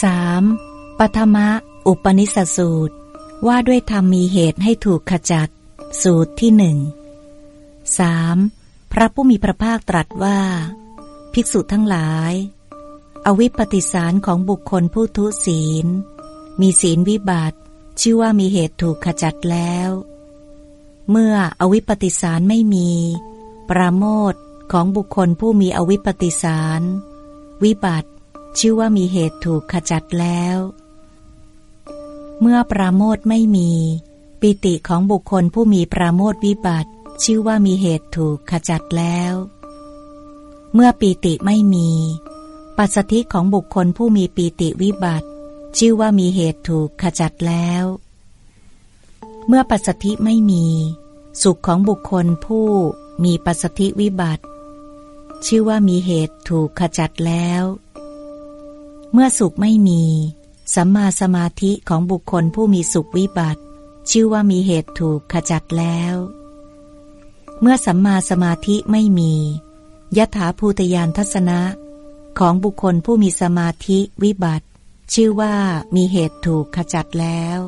3. ปฐมะอุปนิสสูตร ว่าด้วยธรรมมีเหตุให้ถูกขจัด สูตรที่หนึ่ง 3. พระผู้มีพระภาคตรัสว่า ภิกษุทั้งหลาย อวิปปิสารของบุคคลผู้ทุศีล มีศีลวิบัติ ชื่อว่ามีเหตุถูกขจัดแล้ว เมื่ออวิปปิสารไม่มี ปราโมทของบุคคลผู้มีอวิปปิสาร วิบัติ ชื่อว่ามีเหตุถูกขจัดแล้ว เมื่อปราโมทไม่มี ปิติของบุคคลผู้มีปราโมทวิบัติ ชื่อว่ามีเหตุถูกขจัดแล้ว เมื่อปีติไม่มี ปัสสธิของบุคคลผู้มีปีติวิบัติ ชื่อว่ามีเหตุถูกขจัดแล้ว เมื่อปัสสธิไม่มี สุขของบุคคลผู้มีปัสสธิวิบัติ ชื่อว่ามีเหตุถูกขจัดแล้ว เมื่อสุขไม่มี สัมมาสมาธิของบุคคลผู้มีสุขวิบัติ ชื่อว่ามีเหตุถูกขจัดแล้ว เมื่อสัมมาสมาธิไม่มียถาภูตยานทัศนะ ของบุคคลผู้มีสมาธิวิบัติ ชื่อว่ามีเหตุถูกขจัดแล้ว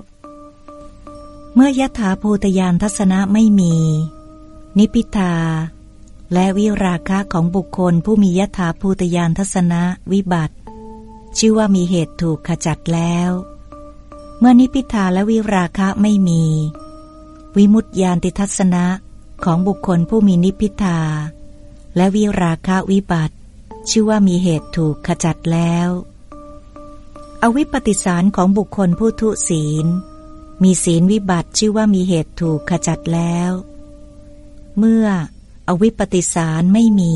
เมื่อยถาภูตยานทัศนะไม่มี นิพิทาและวิราคะของบุคคลผู้มียถาภูตยานทัศนะวิบัติ ชื่อว่ามีเหตุถูกขจัดแล้ว เมื่อนิพิทาและวิราคะไม่มี วิมุตยานติทัศนะของบุคคลผู้มีนิพิทา และวิราคะวิบัติ ชื่อว่ามีเหตุถูกขจัดแล้ว อวิปปิสารของบุคคลผู้ทุศีล มีศีลวิบัติชื่อว่ามีเหตุถูกขจัดแล้ว เมื่ออวิปปิสารไม่มี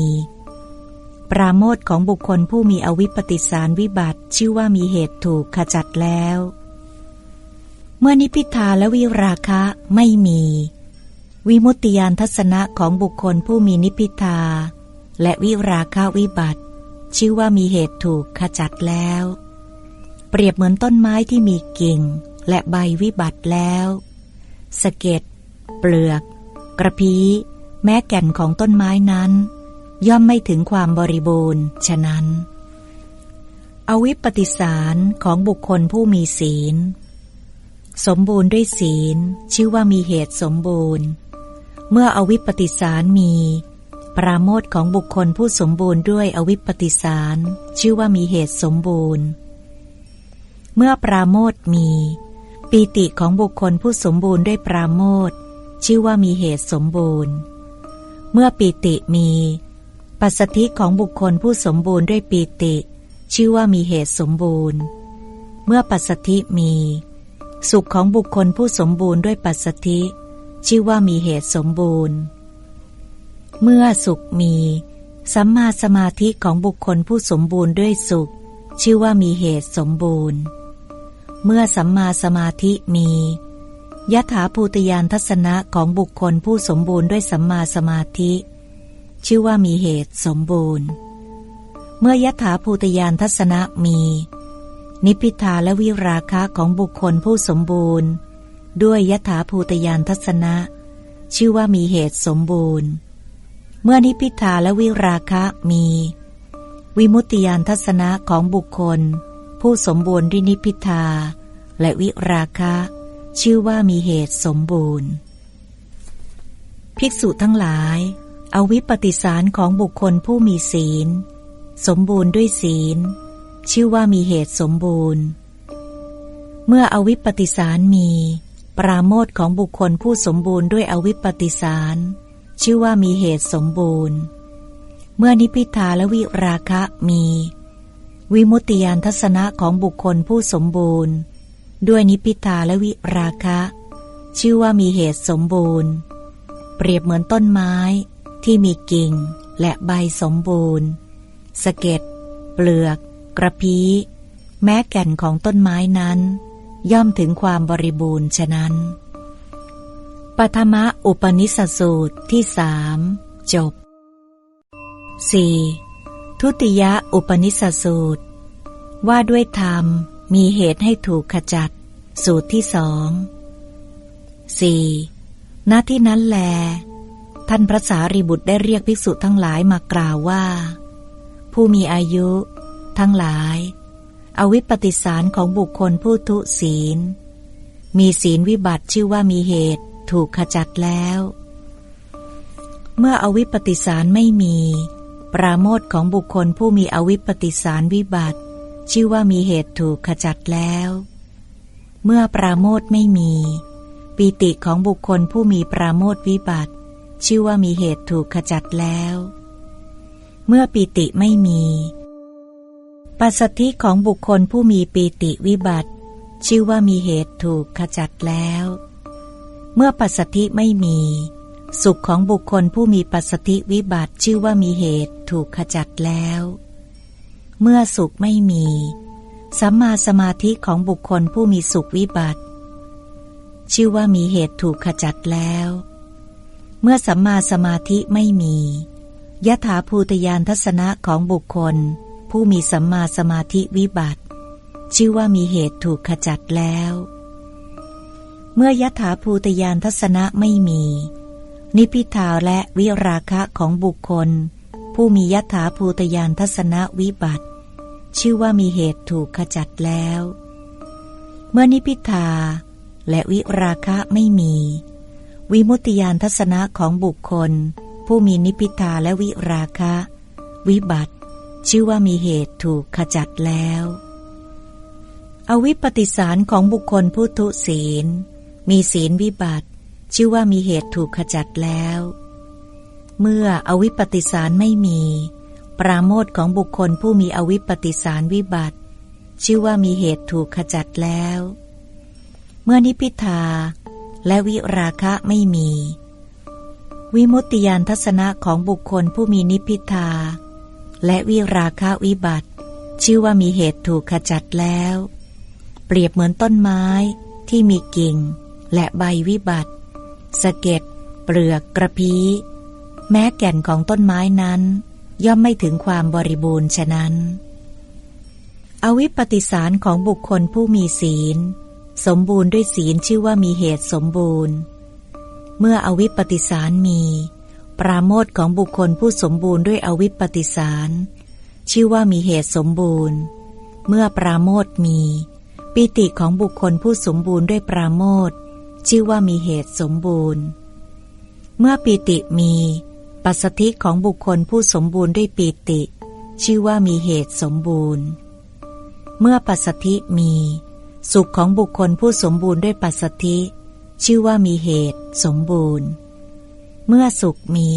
ปราโมทของบุคคลผู้มีอวิปปิสารวิบัติ ชื่อว่ามีเหตุถูกขจัดแล้ว เมื่อนิพิทาและวิราคะไม่มี วิมุตติยานทัศนะของบุคคลผู้มีนิพิทา และวิราคะวิบัติ ชื่อว่ามีเหตุถูกขจัดแล้ว เปรียบเหมือนต้นไม้ที่มีกิ่ง และใบวิบัติแล้วสะเก็ดเปลือก กระพี้แม้แก่นของต้นไม้นั้น ย่อมไม่ถึงความบริบูรณ์ ฉะนั้น อวิปปิสารของบุคคลผู้มีศีล สมบูรณ์ด้วยศีล ชื่อว่ามีเหตุสมบูรณ์ เมื่ออวิปปิสารมี ปราโมทของบุคคลผู้สมบูรณ์ด้วยอวิปปิสาร ชื่อว่ามีเหตุสมบูรณ์ เมื่อปราโมทมี ปีติของบุคคลผู้สมบูรณ์ด้วยปราโมทชื่อว่ามีเหตุสมบูรณ์ เมื่อปีติมี ปัสสธิของบุคคลผู้สมบูรณ์ด้วยปีติ ชื่อว่ามีเหตุสมบูรณ์ เมื่อปัสสธิมี สุขของบุคคลผู้สมบูรณ์ด้วยปัสสธิ ชื่อว่ามีเหตุสมบูรณ์ เมื่อสุขมี สัมมาสมาธิของบุคคลผู้สมบูรณ์ด้วยสุข ชื่อว่ามีเหตุสมบูรณ์ เมื่อสัมมาสมาธิมียถาภูตยานทัศนะของบุคคลผู้สมบูรณ์ด้วยสัมมาสมาธิ ชื่อว่ามีเหตุสมบูรณ์ เมื่อยถาภูตยานทัศนะมี นิพิทาและวิราคะของบุคคลผู้สมบูรณ์ ด้วยยถาภูตยานทัศนะ ชื่อว่ามีเหตุสมบูรณ์ เมื่อนิพิทาและวิราคะมี วิมุตติยานทัศนะของบุคคล ผู้สมบูรณ์ด้วยนิพิทาและวิราคะ ชื่อว่ามีเหตุสมบูรณ์ ภิกษุทั้งหลาย อวิปฏิสารของบุคคลผู้มีศีล สมบูรณ์ด้วยศีล ชื่อว่ามีเหตุสมบูรณ์ เมื่ออวิปปิสารมี ปราโมทของบุคคลผู้สมบูรณ์ด้วยอวิปปิสาร ชื่อว่ามีเหตุสมบูรณ์ เมื่อนิพิทาและวิราคะมี วิมุตติยานทัศนะของบุคคลผู้สมบูรณ์ ด้วยนิพิทาและวิราคะ ชื่อว่ามีเหตุสมบูรณ์ เปรียบเหมือนต้นไม้ ที่มีกิ่งและใบสมบูรณ์ สเก็ด เปลือก กระพี้ แม้แก่นของต้นไม้นั้น ย่อมถึงความบริบูรณ์ฉะนั้นปฐมะอุปนิสสูตรที่สามจบ 4. ทุติยะอุปนิสสูตร ว่าด้วยธรรมมีเหตุให้ถูกขจัด สูตรที่สองสี่ณที่นั้นแล ท่านพระสารีบุตรได้เรียกภิกษุทั้งหลายมากล่าวว่า ผู้มีอายุ ทั้งหลาย อวิปปิสารของบุคคลผู้ทุศีล มีศีลวิบัติชื่อว่ามีเหตุถูกขจัดแล้ว เมื่ออวิปปิสารไม่มี ปราโมทของบุคคลผู้มีอวิปปิสารวิบัติ ชื่อว่ามีเหตุถูกขจัดแล้ว เมื่อปราโมทไม่มี ปีติของบุคคลผู้มีปราโมทวิบัติ ชื่อว่ามีเหตุถูกขจัดแล้ว เมื่อปีติไม่มี ปัสสธิของบุคคลผู้มีปีติวิบัติ ชื่อว่ามีเหตุถูกขจัดแล้ว เมื่อปัสสธิไม่มี สุขของบุคคลผู้มีปัสสธิวิบัติชื่อว่ามีเหตุถูกขจัดแล้ว เมื่อสุขไม่มี สัมมาสมาธิของบุคคลผู้มีสุขวิบัติ ชื่อว่ามีเหตุถูกขจัดแล้ว เมื่อสัมมาสมาธิไม่มียถาภูตยานทัศนะของบุคคล ผู้มีสัมมาสมาธิวิบัติ ชื่อว่ามีเหตุถูกขจัดแล้ว เมื่อยถาภูตยานทัศนะไม่มี นิพิทาและวิราคะของบุคคล ผู้มียถาภูตยานทัศนะวิบัติ ชื่อว่ามีเหตุถูกขจัดแล้ว เมื่อนิพิทาและวิราคะไม่มี วิมุตติยานทัศนะของบุคคล ผู้มีนิพิทาและวิราคะ วิบัติ ชื่อว่ามีเหตุถูกขจัดแล้ว อวิปปิสารของบุคคลผู้ทุศีล มีศีลวิบัติ ชื่อว่ามีเหตุถูกขจัดแล้ว เมื่ออวิปปิสารไม่มี ปราโมทของบุคคลผู้มีอวิปปิสารวิบัติ ชื่อว่ามีเหตุถูกขจัดแล้ว เมื่อนิพิทา และวิราคะไม่มี วิมุตติยานทัศนะของบุคคลผู้มีนิพิทา และวิราคะวิบัติ ชื่อว่ามีเหตุถูกขจัดแล้ว เปรียบเหมือนต้นไม้ที่มีกิ่ง และใบวิบัติสะเก็ดเปลือกกระพี้แม้แก่นของต้นไม้นั้น ย่อมไม่ถึงความบริบูรณ์ฉะนั้น อวิปปิสารของบุคคลผู้มีศีล สมบูรณ์ด้วยศีลชื่อว่ามีเหตุสมบูรณ์ เมื่ออวิปปิสารมี ปราโมทของบุคคลผู้สมบูรณ์ด้วยอวิปปติสารชื่อว่ามีเหตุสมบูรณ์ เมื่อปราโมทมี ปิติของบุคคลผู้สมบูรณ์ด้วยปราโมทชื่อว่ามีเหตุสมบูรณ์ เมื่อปิติมี ปัสสธิของบุคคลผู้สมบูรณ์ด้วยปิติ ชื่อว่ามีเหตุสมบูรณ์ เมื่อปัสสธิมี สุขของบุคคลผู้สมบูรณ์ด้วยปัสสธิ ชื่อว่ามีเหตุ สมบูรณ์ เมื่อสุขมี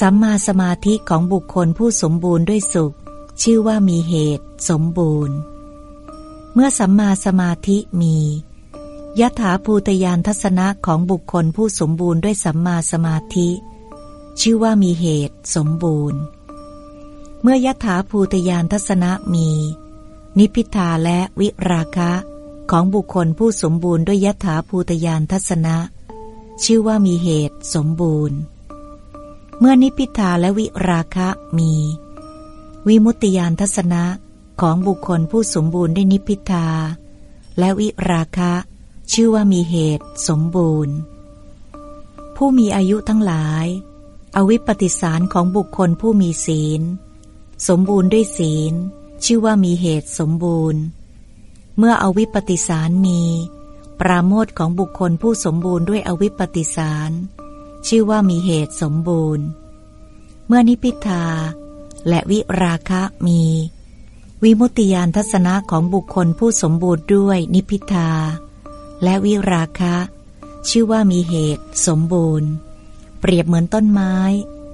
สัมมาสมาธิของบุคคลผู้สมบูรณ์ด้วยสุข ชื่อว่ามีเหตุ สมบูรณ์ เมื่อสัมมาสมาธิมียถาภูตยานทัศนะของบุคคลผู้สมบูรณ์ด้วยสัมมาสมาธิ ชื่อว่ามีเหตุ สมบูรณ์ เมื่อยถาภูตยานทัศนะมี นิพิทาและวิราคะ ของบุคคลผู้สมบูรณ์ด้วยยถาภูตยานทัศนะ ชื่อว่ามีเหตุสมบูรณ์ เมื่อนิพิทาและวิราคะมี วิมุตติยานทัศนะของบุคคลผู้สมบูรณ์ได้นิพิทา และวิราคะ ชื่อว่ามีเหตุสมบูรณ์ ผู้มีอายุทั้งหลาย อวิปปิสารของบุคคลผู้มีศีล สมบูรณ์ด้วยศีล ชื่อว่ามีเหตุสมบูรณ์ เมื่ออวิปปิสารมี ปราโมทของบุคคลผู้สมบูรณ์ด้วยอวิปปิสาร ชื่อว่ามีเหตุสมบูรณ์ เมื่อนิพิทาและวิราคะมี วิมุตติยานทัศนะของบุคคลผู้สมบูรณ์ด้วยนิพิทาและวิราคะ ชื่อว่ามีเหตุสมบูรณ์ เปรียบเหมือนต้นไม้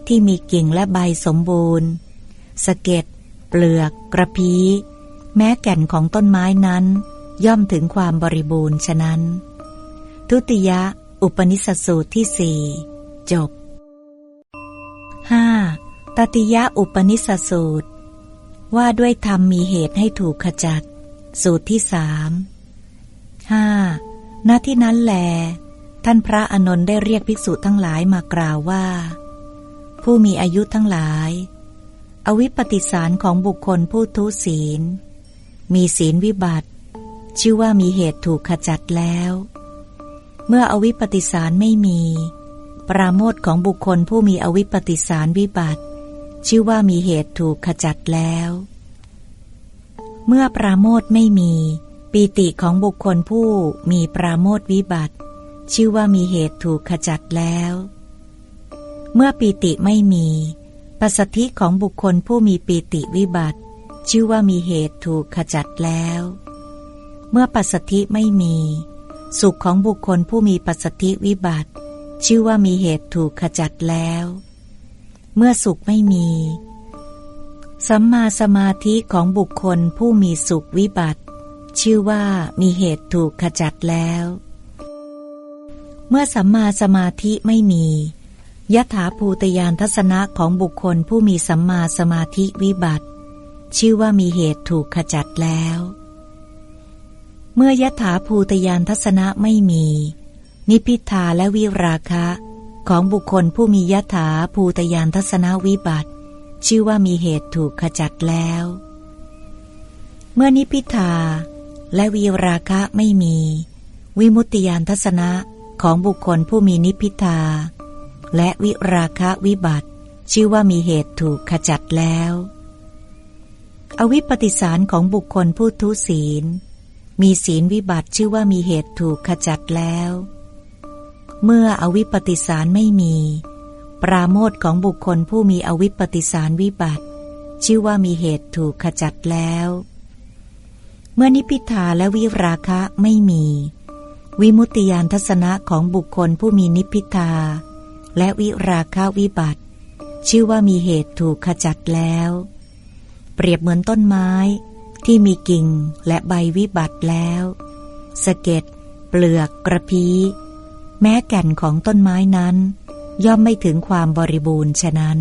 ที่มีกิ่งและใบสมบูรณ์สะเก็ด เปลือก กระพี้ แม้แก่นของต้นไม้นั้น ย่อมถึงความบริบูรณ์ฉะนั้น ทุติยะ อุปนิสสูตรที่สี่จบ 5. ตติยะอุปนิสสูตร ว่าด้วยธรรมมีเหตุให้ถูกขจัด สูตรที่สามห้าณที่นั้นแล ท่านพระอนนท์ได้เรียกภิกษุทั้งหลายมากล่าวว่า ผู้มีอายุทั้งหลาย อวิปปิสารของบุคคลผู้ทุศีล มีศีลวิบัติ ชื่อว่ามีเหตุถูกขจัดแล้ว เมื่ออวิปปิสารไม่มี ปราโมทของบุคคลผู้มีอวิปปิสารวิบัติ ชื่อว่ามีเหตุถูกขจัดแล้ว เมื่อปราโมทไม่มี ปีติของบุคคลผู้มีปราโมทวิบัติ ชื่อว่ามีเหตุถูกขจัดแล้ว เมื่อปีติไม่มี ปัสสธิของบุคคลผู้มีปีติวิบัติ ชื่อว่ามีเหตุถูกขจัดแล้ว เมื่อปัสสธิไม่มี สุขของบุคคลผู้มีปัสสธิวิบัติ ชื่อว่ามีเหตุถูกขจัดแล้ว เมื่อสุขไม่มี สัมมาสมาธิของบุคคลผู้มีสุขวิบัติ ชื่อว่ามีเหตุถูกขจัดแล้ว เมื่อสัมมาสมาธิไม่มี ยถาภูตยานทัศนะของบุคคลผู้มีสัมมาสมาธิวิบัติ ชื่อว่ามีเหตุถูกขจัดแล้ว เมื่อยถาภูตยานทัศนะไม่มี นิพิทาและวิราคะ ของบุคคลผู้มียถาภูตยานทัศนวิบัติ ชื่อว่ามีเหตุถูกขจัดแล้ว เมื่อนิพิทาและวิราคะไม่มี วิมุตติยานทัศนะของบุคคลผู้มีนิพิทา และวิราคะวิบัติ ชื่อว่ามีเหตุถูกขจัดแล้ว อวิปปิสารของบุคคลผู้ทุศีล มีศีลวิบัติชื่อว่ามีเหตุถูกขจัดแล้ว เมื่ออวิปปิสารไม่มี ปราโมทของบุคคลผู้มีอวิปปิสารวิบัติ ชื่อว่ามีเหตุถูกขจัดแล้ว เมื่อนิพิทาและวิราคะไม่มี วิมุตติยานทัศนะของบุคคลผู้มีนิพิทา และวิราคาวิบัติ ชื่อว่ามีเหตุถูกขจัดแล้ว เปรียบเหมือนต้นไม้ที่มีกิ่งและใบวิบัติแล้วสะเก็ดเปลือกกระพี้แม้แก่นของต้นไม้นั้น ย่อมไม่ถึงความบริบูรณ์ฉะนั้น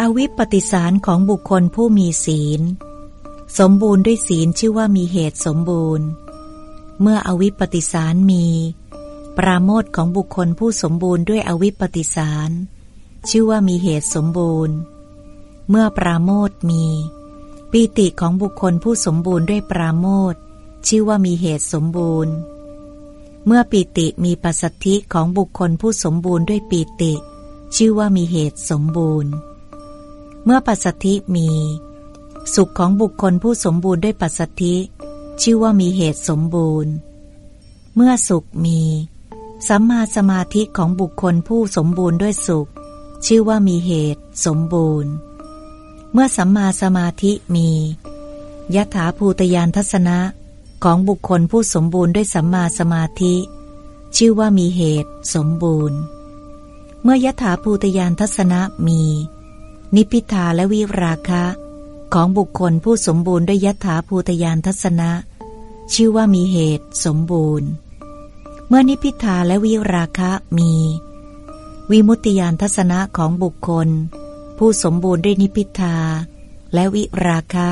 อวิปปิสารของบุคคลผู้มีศีล สมบูรณ์ด้วยศีลชื่อว่ามีเหตุสมบูรณ์ เมื่ออวิปปิสารมี ปราโมทของบุคคลผู้สมบูรณ์ด้วยอวิปปติสารชื่อว่ามีเหตุสมบูรณ์ เมื่อปราโมทมี ปีติของบุคคลผู้สมบูรณ์ด้วยปราโมทชื่อว่ามีเหตุสมบูรณ์ เมื่อปีติมีปัสสธิของบุคคลผู้สมบูรณ์ด้วยปีติ ชื่อว่ามีเหตุสมบูรณ์ เมื่อปัสสธิมี สุขของบุคคลผู้สมบูรณ์ด้วยปัสสธิ ชื่อว่ามีเหตุสมบูรณ์ เมื่อสุขมี สัมมาสมาธิของบุคคลผู้สมบูรณ์ด้วยสุข ชื่อว่ามีเหตุ สมบูรณ์ เมื่อสัมมาสมาธิมียถาภูตยานทัศนะของบุคคลผู้สมบูรณ์ด้วยสัมมาสมาธิ ชื่อว่ามีเหตุ สมบูรณ์ เมื่อยถาภูตยานทัศนะมี นิพิทาและวิราคะ ของบุคคลผู้สมบูรณ์ด้วยยถาภูตยานทัศนะ ชื่อว่ามีเหตุ สมบูรณ์ เมื่อนิพิทาและวิราคะมี วิมุตติยานทัศนะของบุคคล ผู้สมบูรณ์ด้วยนิพิทาและวิราคะ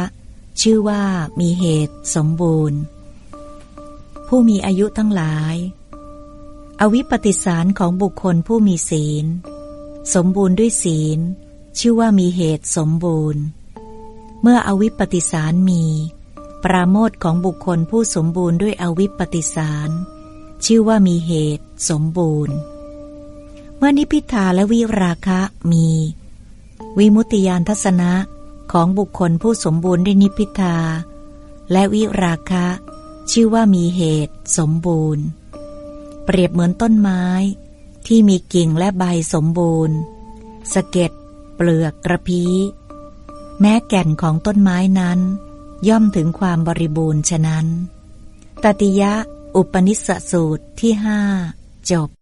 ชื่อว่ามีเหตุสมบูรณ์ ผู้มีอายุทั้งหลาย อวิปปิสารของบุคคลผู้มีศีล สมบูรณ์ด้วยศีล ชื่อว่ามีเหตุสมบูรณ์ เมื่ออวิปปิสารมี ปราโมทของบุคคลผู้สมบูรณ์ด้วยอวิปปิสาร ชื่อว่ามีเหตุ สมบูรณ์ เมื่อนิพิทาและวิราคะมี วิมุตติยานทัศนะของบุคคลผู้สมบูรณ์ด้วยนิพิทา และวิราคะ ชื่อว่ามีเหตุ สมบูรณ์ เปรียบเหมือนต้นไม้ ที่มีกิ่งและใบสมบูรณ์สะเก็ดเปลือกกระพี้แม้แก่นของต้นไม้นั้น ย่อมถึงความบริบูรณ์ฉะนั้น ตติยะ อุปนิสสูตรที่ห้าจบ